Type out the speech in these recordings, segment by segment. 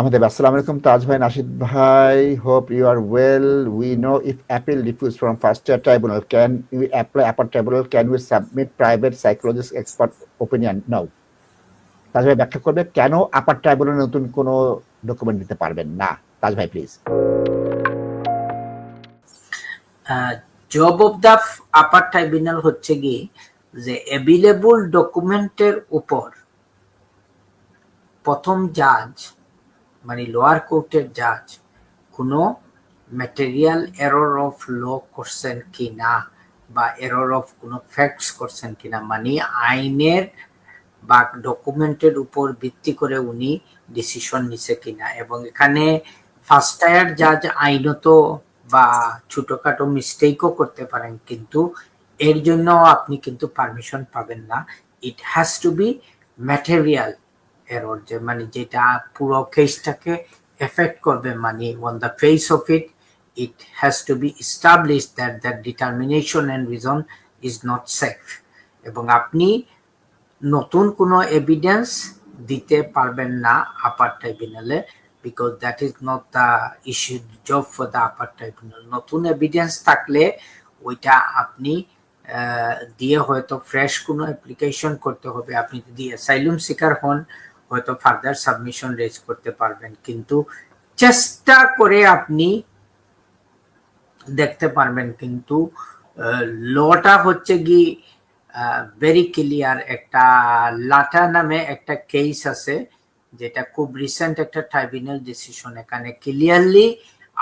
আমাদের আসসালামু আলাইকুম। তাজ ভাই, নাশিদ ভাই hope you are well we know if appeal refused from first year tribunal can you apply upper tribunal can we submit private psychologist expert opinion now Taj ভাই ব্যাখ্যা করবে, কেন আপার ট্রাইব্যুনাল নতুন কোনো ডকুমেন্ট দিতে পারবেন না? তাজ ভাই please job of the upper tribunal হচ্ছে কি যে অ্যাভেলেবল ডকুমেন্টের উপর প্রথম জাজ মানে লোয়ার কোর্টের জাজ কোনো ম্যাটেরিয়াল এরর অফ ল করছেন কি না বা এরর অফ কোনো ফ্যাক্টস করছেন কিনা মানে আইনের বা ডকুমেন্টের উপর ভিত্তি করে উনি ডিসিশন নিছে কিনা। এবং এখানে ফার্স্ট টায়ার জাজ আইনত বা ছোটখাটো মিস্টেকও করতে পারেন, কিন্তু এর জন্য আপনি কিন্তু পারমিশন পাবেন না। It has to be material error যে মানে যেটা পুরো কেসটাকে এফেক্ট করবে মানে on the face of it it has to be established that that determination and reason is not safe. এবং আপনি নতুন কোনো এভিডেন্স দিতে পারবেন না আপার ট্রাইব্যুনালে because that is not the issue job for the upper tribunal নতুন evidence থাকলে ওইটা আপনি দিয়ে হয়তো ফ্রেশ কোনো অ্যাপ্লিকেশন করতে হবে। আপনি যদি অ্যাসাইলুম শিকার হন হয়তো ফার্দার সাবমিশন রেজ করতে পারবেন। কিন্তু চেষ্টা করে আপনি দেখতে পারবেন কিন্তু লটা হচ্ছে কি ভেরি ক্লিয়ার একটা লাটা নামে একটা কেস আছে, যেটা খুব রিসেন্ট একটা ট্রাইব্যুনাল ডিসিশন এখানে ক্লিয়ারলি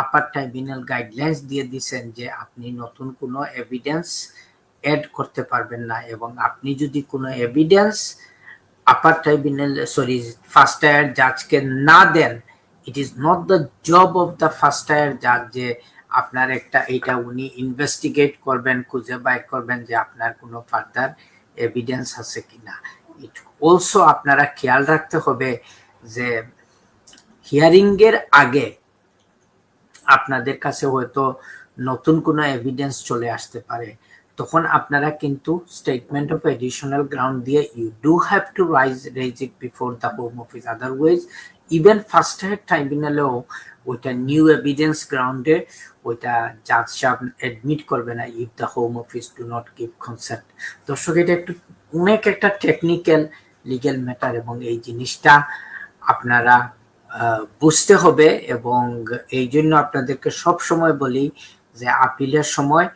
আপার ট্রাইব্যুনাল গাইডলাইন্স দিয়ে দিছেন যে আপনি নতুন কোনো এভিডেন্স অ্যাড করতে পারবেন না। এবং আপনি যদি কোনো evidence upper tribunal sorry first tier জাজকে না দেন it is not the job of the first tier জাজ যে আপনার একটা এটা উনি ইনভেস্টিগেট করবেন, খুঁজে বাইর করবেন যে আপনার কোনো ফার্দার এভিডেন্স আছে কিনা। ইট অলসো আপনারা খেয়াল রাখতে হবে যে হিয়ারিং এর আগে আপনাদের কাছে হয়তো নতুন কোনো এভিডেন্স চলে আসতে পারে। তখন আপনারা কিন্তু স্টেটমেন্ট অফ এডিশনাল গ্রাউন্ড দিয়ে you do have to rise raise it before the home office otherwise even first head ট্রাইব্যুনালেও ওইটা নিউ এভিডেন্স গ্রাউন্ডে ওইটা জাজ সাহেব অ্যাডমিট করবে না if the home office do not give concept দর্শক, এটা একটু অনেক একটা টেকনিক্যাল লিগেল ম্যাটার এবং এই জিনিসটা আপনারা বুঝতে হবে এবং এই জন্য আপনাদেরকে সব সময় বলি যে আপিলের সময়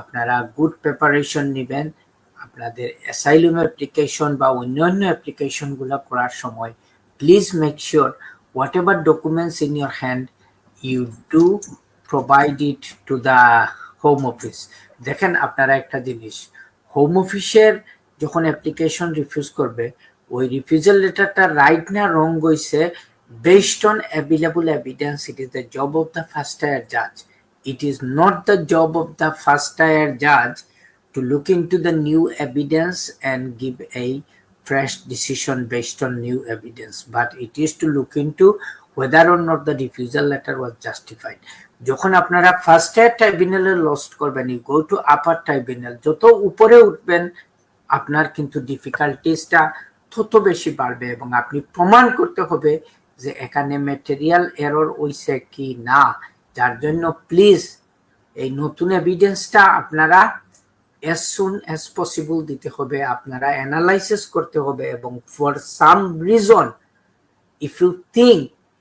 আপনারা গুড প্রিপারেশন নেবেন। আপনাদের অ্যাসাইলুম অ্যাপ্লিকেশন বা অন্যান্য অ্যাপ্লিকেশনগুলো করার সময় please make sure whatever documents in your hand you do provide it to the home office দেখেন আপনারা একটা জিনিস হোম অফিসের যখন অ্যাপ্লিকেশন রিফিউজ করবে, ওই রিফিউজাল লেটারটা রাইট না রং গইছে based on available evidence it is the job of the first tier judge it is not the job of the first tier judge to look into the new evidence and give a fresh decision based on new evidence but it is to look into whether or not the refusal letter was justified যখন আপনারা first tier ট্রাইব্যুনালে lost করবেন you go to upper tribunal যত উপরে উঠবেন আপনার কিন্তু ডিফিকাল্টিসটা তত বেশি বাড়বে এবং আপনি প্রমাণ করতে হবে যে এখানে ম্যাটেরিয়াল এরর হইছে কি না যার জন্য প্লিজ এই নতুন এভিডেন্সটা আপনারা as soon as possible দিতে হবে আপনারা অ্যানালাইসিস করতে হবে এবং for some reason if you think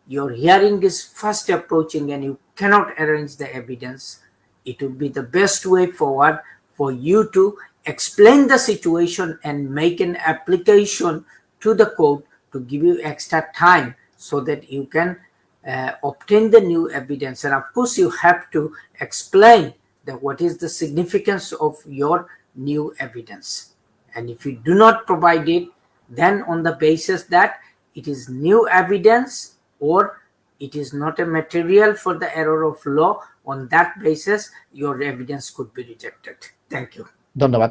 your hearing is fast approaching and you cannot arrange the evidence, it would be the best way forward for you to explain the situation and make an application to the court to give you extra time so that you can uh, obtain the new evidence. And of course, you have to explain that what is the significance of your new evidence. And if you do not provide it, then on the basis that it is new evidence or it is not a material for the error of law, on that basis, your evidence could be rejected. Thank you. ধন্যবাদ